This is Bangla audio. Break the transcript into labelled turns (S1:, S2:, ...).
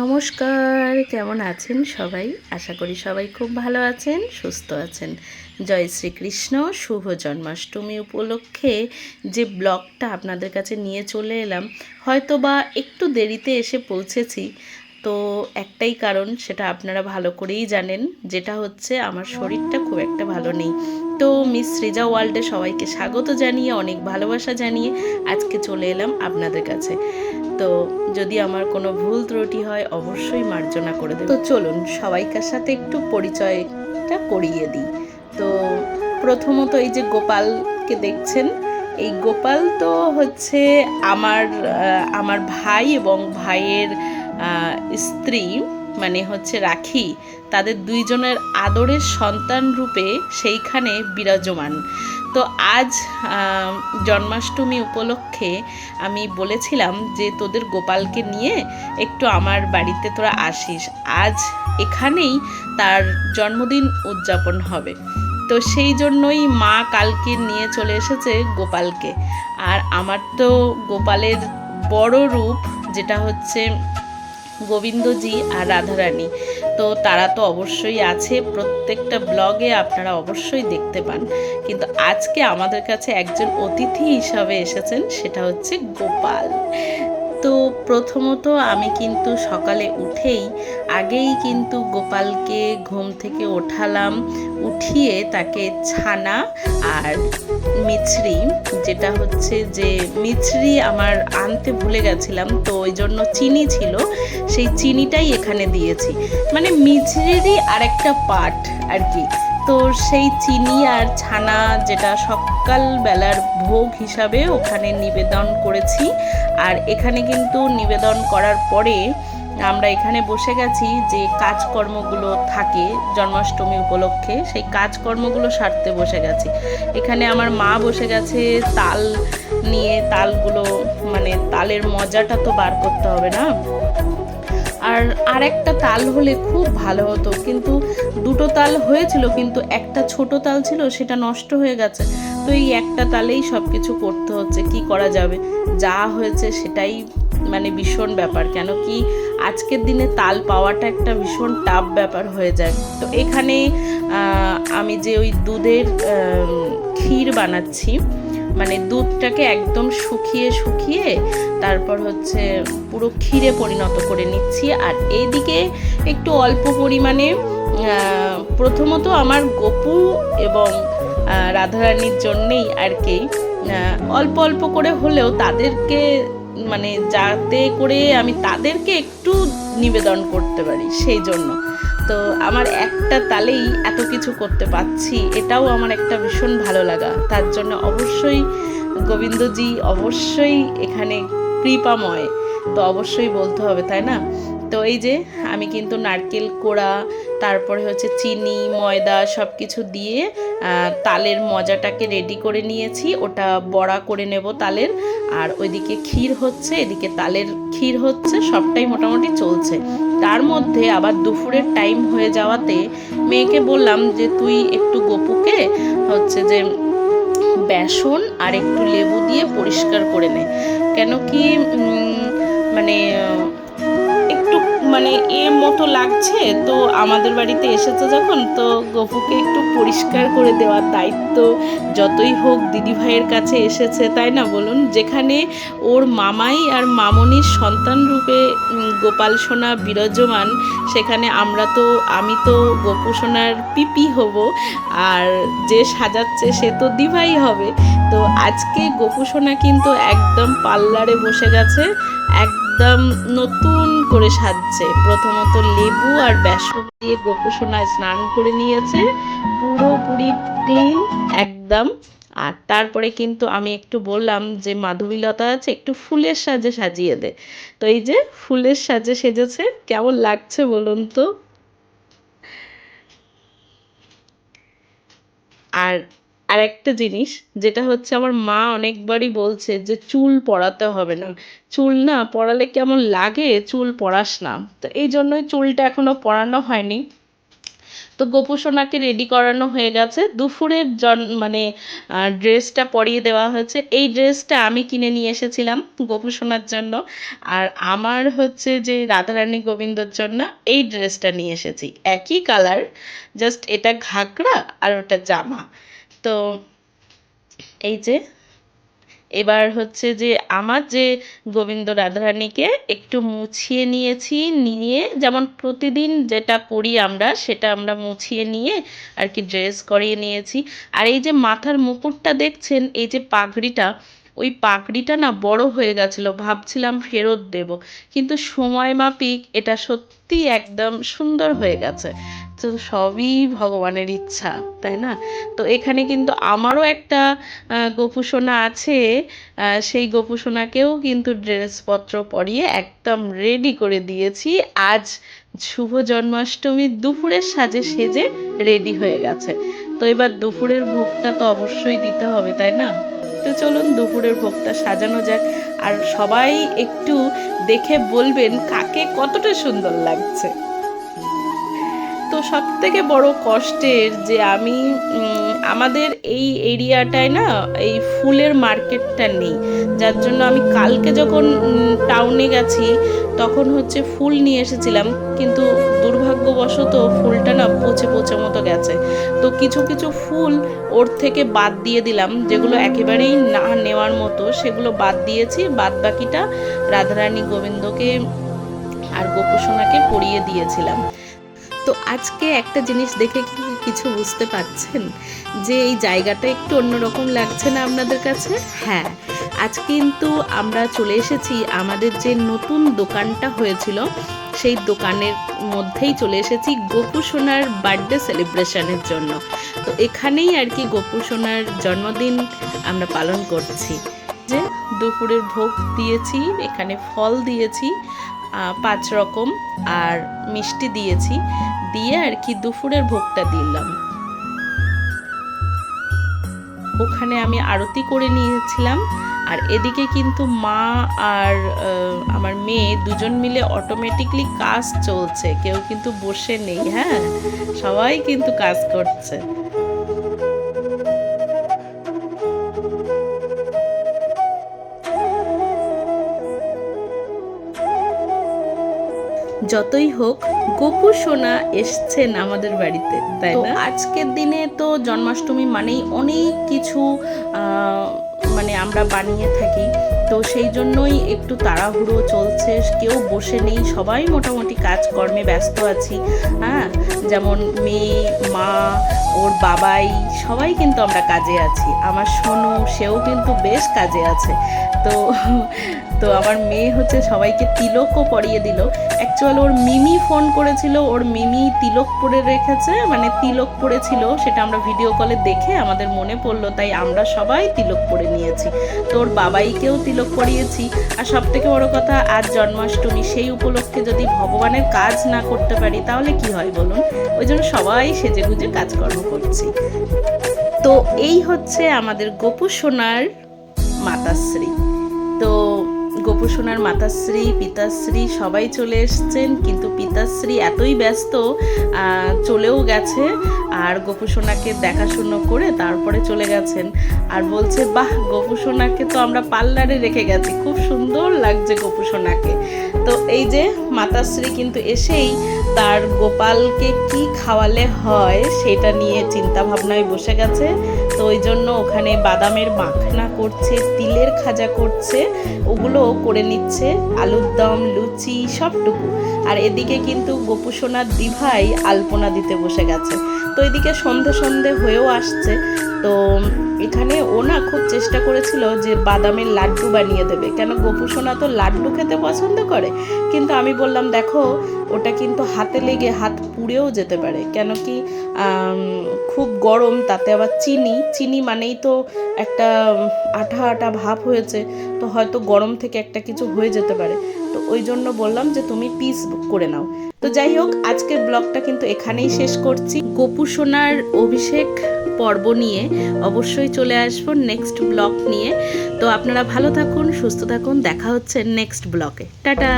S1: নমস্কার, কেমন আছেন সবাই? আশা করি সবাই খুব ভালো আছেন, সুস্থ আছেন। জয় শ্রীকৃষ্ণ, শুভ জন্মাষ্টমী উপলক্ষে যে ব্লগটা আপনাদের কাছে নিয়ে চলে এলাম হয়তো বা একটু দেরিতে এসে পৌঁছেছি তো একটাই কারণ, সেটা আপনারা ভালো করেই জানেন, যেটা হচ্ছে আমার শরীরটা খুব একটা ভালো নেই। তো মিস সৃজা ওয়ার্ল্ডে সবাইকে স্বাগত জানিয়ে, অনেক ভালোবাসা জানিয়ে আজকে চলে এলাম আপনাদের কাছে। তো যদি আমার কোনো ভুল ত্রুটি হয়, অবশ্যই মার্জনা করে দেবে তো চলুন, সবাইকার সাথে একটু পরিচয়টা করিয়ে দিই। তো প্রথমত এই যে গোপালকে দেখছেন, এই গোপাল তো হচ্ছে আমার আমার ভাই এবং ভাইয়ের স্ত্রী মানে হচ্ছে রাখি, তাদের দুইজনের আদরের সন্তান রূপে সেইখানে বিরাজমান। তো আজ জন্মাষ্টমী উপলক্ষে আমি বলেছিলাম যে তোদের গোপালকে নিয়ে একটু আমার বাড়িতে তোরা আসিস। আজ এখানেই তার জন্মদিন উদযাপন হবে। তো সেই জন্যই মা কালকে নিয়ে চলে এসেছে গোপালকে। আর আমার তো গোপালের বড় রূপ, যেটা হচ্ছে গোবিন্দজি আর রাধারানী। তো তারা তো অবশ্যই আছে, প্রত্যেকটা ব্লগে আপনারা অবশ্যই দেখতে পান। কিন্তু আজকে আমাদের কাছে একজন অতিথি হিসাবে এসেছেন, সেটা হচ্ছে গোপাল। তো প্রথমত আমি কিন্তু সকালে উঠেই আগেই কিন্তু গোপালকে ঘুম থেকে ওঠালাম, উঠিয়ে তাকে ছানা আর মিছরি, যেটা হচ্ছে যে মিছরি আমার আনতে ভুলে গেছিলাম, তো ওই জন্য চিনি ছিল, সেই চিনিটাই এখানে দিয়েছি। মানে মিছরিরই আরেকটা পার্ট আর কি। তো সেই চিনি আর ছানা যেটা সকালবেলার ভোগ হিসাবে ওখানে নিবেদন করেছি। আর এখানে কিন্তু নিবেদন করার পরে আমরা এখানে বসে গেছি যে কাজকর্মগুলো থাকে জন্মাষ্টমী উপলক্ষে, সেই কাজকর্মগুলো সারতে বসে গেছি। এখানে আমার মা বসে গেছে তাল নিয়ে, তালগুলো মানে তালের মজাটা তো বার করতে হবে না? আর আরেকটা তাল হলে খুব ভালো হতো। কিন্তু দুটো তাল হয়েছিল, কিন্তু একটা ছোট তাল ছিল, সেটা নষ্ট হয়ে গেছে। তো এই একটা তালেই সব কিছু করতে হচ্ছে, কি করা যাবে? যা হয়েছে সেটাই মানে ভীষণ ব্যাপার, কেন কি আজকের দিনে তাল পাওয়াটা একটা ভীষণ টাফ ব্যাপার হয়ে যায়। তো এখানে আমি যে ওই দুধের ক্ষীর বানাচ্ছি মানে দুধটাকে একদম শুকিয়ে শুকিয়ে তারপর হচ্ছে পুরো ক্ষীরে পরিণত করে নিচ্ছি। আর এইদিকে একটু অল্প পরিমাণে প্রথমত আমার গপু এবং রাধারানীর জন্যেই আর কি অল্প অল্প করে হলেও তাদেরকে মানে যাতে করে আমি তাদেরকে একটু নিবেদন করতে পারি সেই জন্য। তো আমার একটা তালেই এত কিছু করতে পারছি, এটাও আমার একটা ভীষণ ভালো লাগা। তার জন্য অবশ্যই গোবিন্দজি অবশ্যই এখানে কৃপাময়। তো অবশ্যই বলতে হবে, তাই না? তো এই যে আমি কিন্তু নারকেল কোড়া, তারপরে হচ্ছে চিনি, ময়দা সব কিছু দিয়ে তালের মজাটাকে রেডি করে নিয়েছি। ওটা বড়া করে নেব তালের। আর ওইদিকে ক্ষীর হচ্ছে, এদিকে তালের ক্ষীর হচ্ছে, সবটাই মোটামুটি চলছে। তার মধ্যে আবার দুপুরের টাইম হয়ে যাওয়াতে মেয়েকে বললাম যে, তুই একটু গপুকে হচ্ছে যে বেসন আর একটু লেবু দিয়ে পরিষ্কার করে নেয় কেন কি মানে মানে এ মতো লাগছে, তো আমাদের বাড়িতে এসেছে যখন, তো গপুকে একটু পরিষ্কার করে দেওয়ার দায়িত্ব যতই হোক দিদি ভাইয়ের কাছে এসেছে, তাই না বলুন? যেখানে ওর মামাই আর মামনির সন্তান রূপে গোপাল সোনা বিরাজমান, সেখানে আমরা তো, আমি তো গোপু সোনার পিপি হব, আর যে সাজাচ্ছে সে তো দিভাই হবে। তো আজকে গোপু সোনা কিন্তু একদম পার্লারে বসে গেছে, একদম নতুন করে সাজছে। প্রথমত লেবু আর বেসন দিয়ে গোপু সোনা স্নান করে নিয়েছে। পুরোপুরি ক্লিন একদম। আর তারপরে কিন্তু আমি একটু বললাম যে, মাধবীলতা আছে, একটু ফুলের সাজে সাজিয়ে দে। তো এই যে ফুলের সাজে সেজেছে, কেমন লাগছে বলুন তো? আর আরেকটা জিনিস, যেটা হচ্ছে আমার মা অনেকবারই বলছে যে চুল পড়াতে হবে না। চুল না পড়ালে কেমন লাগে? চুল পড়াস না। তো এই জন্যই চুলটা এখনও পড়ানো হয়নি। তো গোপুসোনাকে রেডি করানো হয়ে গেছে। দুপুরের জন মানে ড্রেসটা পরিয়ে দেওয়া হয়েছে। এই ড্রেসটা আমি কিনে নিয়ে এসেছিলাম গোপুসোনার জন্য। আর আমার হচ্ছে যে রাধারানী গোবিন্দর জন্য এই ড্রেসটা নিয়ে এসেছি। একই কালার জাস্ট এটা ঘাগরা আর ওটা জামা। তো এই যে, এবার হচ্ছে যে আমার যে গোবিন্দ রাধারানীকে একটু মুছিয়ে নিয়েছি, নিয়ে যেমন প্রতিদিন যেটা করি আমরা, সেটা আমরা মুছিয়ে নিয়ে আর কি ড্রেস করিয়ে নিয়েছি। আর এই যে মাথার মুকুটটা দেখছেন, এই যে পাগড়িটা, ওই পাগড়িটা না বড় হয়ে গেছিল, ভাবছিলাম ফেরত দেব। কিন্তু সময় মাফিক, এটা সত্যি একদম সুন্দর হয়ে গেছে। তো সবই ভগবানের ইচ্ছা, তাই না? তো এখানে কিন্তু আমারও একটা গোপুসোনা আছে সেই গোপুসোনাকেও কিন্তু ড্রেসপত্র পরিয়ে একদম রেডি করে দিয়েছি। আজ শুভ জন্মাষ্টমী, দুপুরের সাজে সেজে রেডি হয়ে গেছে। তো এবার দুপুরের ভোগটা তো অবশ্যই দিতে হবে, তাই না? তো চলুন দুপুরের ভোগটা সাজানো যাক। আর সবাই একটু দেখে বলবেন কাকে কতটা সুন্দর লাগছে। তো সব থেকে বড় কষ্টের যে আমি আমাদের এই এরিয়াটায় না এই ফুলের মার্কেটটা নেই। যার জন্য আমি কালকে যখন টাউনে গেছি, তখন হচ্ছে ফুল নিয়ে এসেছিলাম। কিন্তু দুর্ভাগ্যবশত ফুলটা না পচে পচে মতো গেছে। তো কিছু কিছু ফুল ওর থেকে বাদ দিয়ে দিলাম, যেগুলো একেবারেই না নেওয়ার মতো, সেগুলো বাদ দিয়েছি। বাদ বাকিটা রাধারানী গোবিন্দকে আর গোপুসোনাকে পরিয়ে দিয়েছিলাম। তো আজকে একটা জিনিস দেখে কিছু বুঝতে পারছেন? যে এই জায়গাটা একটু অন্যরকম লাগছে না আপনাদের কাছে? হ্যাঁ আজ কিন্তু আমরা চলে এসেছি, আমাদের যে নতুন দোকানটা হয়েছিল, সেই দোকানের মধ্যেই চলে এসেছি গোপু সোনার বার্থডে সেলিব্রেশনের জন্য। তো এখানেই আর কি গোপু সোনার জন্মদিন আমরা পালন করছি। যে দুপুরের ভোগ দিয়েছি, এখানে ফল দিয়েছি পাঁচ রকম, আর মিষ্টি দিয়েছি। দিয়ে আর কি দুপুরের ভোগটা দিলাম। ওখানে আমি আরতি করে নিয়েছিলাম, আর এদিকে কিন্তু মা আর আমার মেয়ে দুজন মিলে অটোমেটিকলি কাজ চলছে। কেউ কিন্তু বসে নেই হ্যাঁ? সবাই কিন্তু কাজ করছে। যতই হোক গোপু সোনা এসছেন আমাদের বাড়িতে তাই না? আজকের দিনে তো জন্মাষ্টমী মানেই অনেক কিছু মানে আমরা বানিয়ে থাকি। তো সেই জন্যই একটু তাড়াহুড়ো চলছে কেউ বসে নেই সবাই মোটামুটি কাজকর্মে ব্যস্ত আছি। হ্যাঁ যেমন মেয়ে মা ওর বাবাই সবাই কিন্তু আমরা কাজে আছি। আমার সোনু সেও কিন্তু বেশ কাজে আছে। তো তো আমার মেয়ে হচ্ছে সবাইকে তিলকও পরিয়ে দিল। অ্যাকচুয়াল ওর মিমি ফোন করেছিল, ওর মিমি তিলক পরে রেখেছে মানে তিলক পরেছিল সেটা আমরা ভিডিও কলে দেখে আমাদের মনে পড়ল, তাই আমরা সবাই তিলক পরে নিয়েছি। তো ওর বাবাইকেও তিলক পরিয়েছি। আর সব থেকে বড় কথা, আজ জন্মাষ্টমী, সেই উপলক্ষে যদি ভগবানের কাজ না করতে পারি, তাহলে কি হয় বলুন? ওই জন্য সবাই সেজে গুজে কাজকর্ম করছি। তো এই হচ্ছে আমাদের গোপু সোনার মাতাশ্রী। তো গোপুসোনার মাতাশ্রী, পিতাশ্রী সবাই চলে এসছেন। কিন্তু পিতাশ্রী এতই ব্যস্ত চলেও গেছে আর গোপসোনাকে দেখাশুনো করে তারপরে চলে গেছেন। আর বলছে, বাহ, গোপসোনাকে তো আমরা পার্লারে রেখে গেছি। খুব সুন্দর লাগছে গোপুসোনাকে। তো এই যে মাতাশ্রী কিন্তু এসেই তার গোপালকে কি খাওয়ালে হয় সেটা নিয়ে চিন্তা ভাবনায় বসে গেছে। তো ওই জন্য ওখানে বাদামের মাখনা করছে, তিলের খাজা করছে ওগুলো করে নিচ্ছে, আলুর দম, লুচি, সবটুকু। আর এদিকে কিন্তু গোপুসোনার দিভাই আলপনা দিতে বসে গেছে। তো এদিকে সন্ধে সন্ধে হয়েও আসছে। তো এখানে ও না খুব চেষ্টা করেছিল যে বাদামের লাড্ডু বানিয়ে দেবে। কেন গোপুসোনা তো লাড্ডু খেতে পছন্দ করে? কিন্তু আমি বললাম, দেখো, ওটা কিন্তু হাতে লেগে হাত পুড়েও যেতে পারে। কেন কি খুব গরম, তাতে আবার চিনি। চিনি মানেই তো একটা আঠা আঠা ভাব হয়েছে। তো হয়তো গরম থেকে একটা কিছু হয়ে যেতে পারে। তো ওই জন্য বললাম যে তুমি পিস করে নাও। তো যাই হোক, আজকের ব্লগটা কিন্তু এখানেই শেষ করছি। গোপু সোনার অভিষেক পর্ব নিয়ে অবশ্যই চলে আসব নেক্সট ব্লগ নিয়ে। তো আপনারা ভালো থাকুন, সুস্থ থাকুন, দেখা হচ্ছে নেক্সট ব্লকে টাটা!